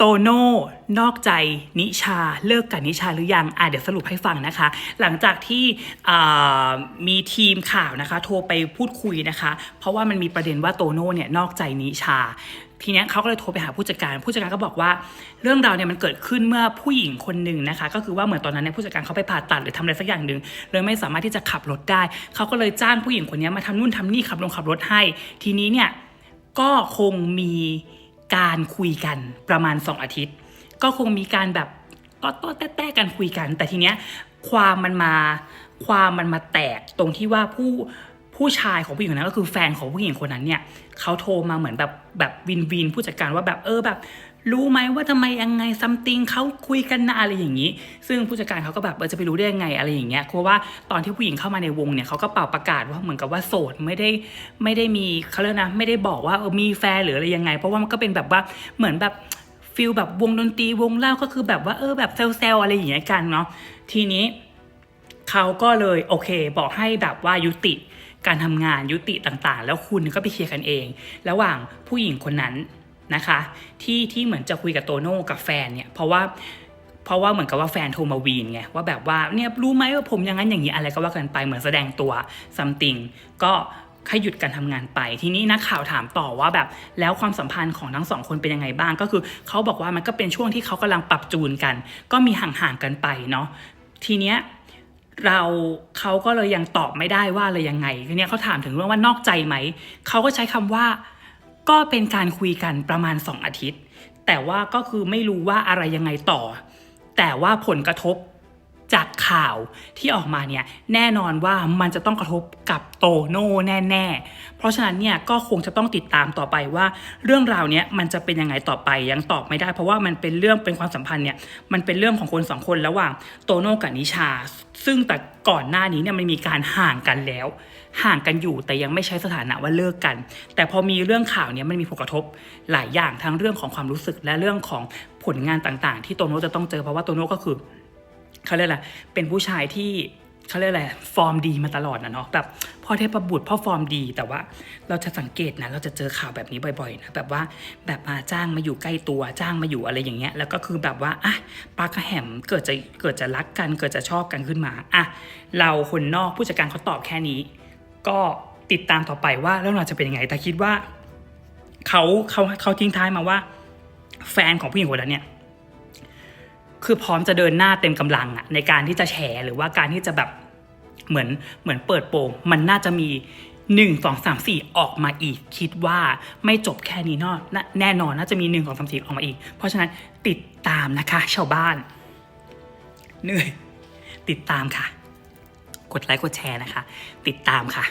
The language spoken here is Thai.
โตโน่นอกใจนิชาเลิกกับนิชาหรือยังอะเดี๋ยวสรุปให้ฟังนะคะ หลังจากที่มีทีมข่าวนะคะ โทรไปพูดคุยนะคะ เพราะว่ามันมีประเด็นว่าโตโน่เนี่ยนอกใจนิชา ทีนี้เขาก็เลยโทรไปหาผู้จัดการ ผู้จัดการก็บอกว่า เรื่องราวเนี่ยมันเกิดขึ้นเมื่อผู้หญิงคนหนึ่งนะคะ ก็คือว่าเหมือนตอนนั้นเนี่ยผู้จัดการเขาไปผ่าตัดหรือทำอะไรสักอย่างหนึ่งเลยไม่สามารถที่จะขับรถได้ เขาก็เลยจ้างผู้หญิงคนนี้มาทำนู่นทำนี่ขับลงขับรถให้ ทีนี้เนี่ยก็คงมี การคุยกันประมาณ 2 อาทิตย์ ก็คงมีการแบบต้อต้อแต้แต้กันคุยกัน แต่ทีเนี้ยความมันมาความมันมาแตกตรงที่ว่าผู้ผู้ชายของผู้หญิงคนนั้นก็คือแฟนของผู้หญิงคนนั้นเนี่ยเขาโทรมาเหมือนแบบแบบวินวินผู้จัดการว่าแบบเออแบบ รู้ไหมว่าทำไมยังไงซัมติงเขาคุยกันนะอะไรอย่างนี้ ซึ่งผู้จัดการเขาก็แบบเออจะไปรู้ได้ยังไงอะไรอย่างเงี้ยเพราะว่าตอนที่ผู้หญิงเข้ามาในวงเนี่ยเขาก็เป่าประกาศว่าเหมือนกับว่าโสดไม่ได้ไม่ได้มีเขาเรียกนะไม่ได้บอกว่าเออมีแฟนหรืออะไรยังไง เพราะว่ามันก็เป็นแบบว่าเหมือนแบบฟิลแบบวงดนตรีวงเล่าก็คือแบบว่าเออแบบเซลล์อะไรอย่างเงี้ยกันเนาะทีนี้เขาก็เลยโอเคบอกให้แบบว่ายุติการทำงานยุติต่างๆ แล้วคุณก็ไปเคลียร์กันเอง ระหว่างผู้หญิงคนนั้น นะคะที่ที่เหมือนจะคุยกับโตโน่กับแฟนเนี่ยเพราะว่าเพราะว่าเหมือนกับว่าแฟนโทรมาวีนไงว่าแบบว่าเนี่ยรู้ไหมว่าผมอย่างนั้นอย่างนี้อะไรก็ว่ากันไปเหมือนแสดงตัว something ก็ให้หยุดการทำงานไป ทีนี้นักข่าวถามต่อว่าแบบแล้วความสัมพันธ์ของทั้งสองคนเป็นยังไงบ้าง ก็คือเขาบอกว่ามันก็เป็นช่วงที่เขากำลังปรับจูนกัน ก็มีห่างๆกันไปเนาะทีเนี้ยเราเขาก็เลยยังตอบไม่ได้ว่าอะไรยังไงทีเนี้ยเขาถามถึงเรื่องว่านอกใจไหมเขาก็ใช้คำว่า ก็เป็นการคุยกันประมาณ 2 อาทิตย์ แต่ว่าก็คือไม่รู้ว่าอะไรยังไงต่อ แต่ว่าผลกระทบ จากข่าวที่ออกมาเนี่ยแน่นอนว่ามันจะต้องกระทบกับโตโน่แน่ๆ เพราะฉะนั้นเนี่ยก็คงจะต้องติดตามต่อไปว่า เรื่องราวเนี้ยมันจะเป็นยังไงต่อไปยังตอบไม่ได้ เพราะว่ามันเป็นเรื่องเป็นความสัมพันธ์เนี่ยมันเป็นเรื่องของคนสองคนระหว่างโตโน่กับนิชา ซึ่งแต่ก่อนหน้านี้เนี่ยมันมีการห่างกันแล้ว ห่างกันอยู่แต่ยังไม่ใช้สถานะว่าเลิกกัน แต่พอมีเรื่องข่าวเนี้ยมันมีผลกระทบหลายอย่างทั้งเรื่องของความรู้สึกและเรื่องของผลงานต่างๆ ที่โตโน่จะต้องเจอเพราะว่าโตโน่ก็คือ เขาเรียกอะไรเป็นผู้ชายที่เขาเรียกอะไรฟอร์มดีมาตลอดนะเนาะแบบพ่อเทพบุตรพ่อฟอร์มดีแต่ว่าเราจะสังเกตนะเราจะเจอข่าวแบบนี้บ่อยๆนะแบบว่าแบบมาจ้างมาอยู่ใกล้ตัวจ้างมาอยู่อะไรอย่างเงี้ยแล้วก็คือแบบว่าอะปากระแหมเกิดจะเกิดจะรักกันเกิดจะชอบกันขึ้นมาอะเราคนนอกผู้จัดการเขาตอบแค่นี้ ก็ติดตามต่อไปว่าเรื่องราวจะเป็นยังไงแต่คิดว่าเขาเขาเขาทิ้งท้ายมาว่า แฟนของผู้หญิงคนนั้นเนี่ย คือพร้อมจะเดินหน้าเต็มกำลังอะในการที่จะแฉหรือว่าการที่จะแบบเหมือนเหมือนเปิดโปงมันน่าจะมีหนึ่งสองสามสี่ออกมาอีก คิดว่าไม่จบแค่นี้นอน่าแน่นอนน่าจะมีหนึ่งสองสามสี่ออกมาอีก เพราะฉะนั้นติดตามนะคะ ชาวบ้านเหนื่อยติดตามค่ะ กดไลค์กดแชร์นะคะ ติดตามค่ะ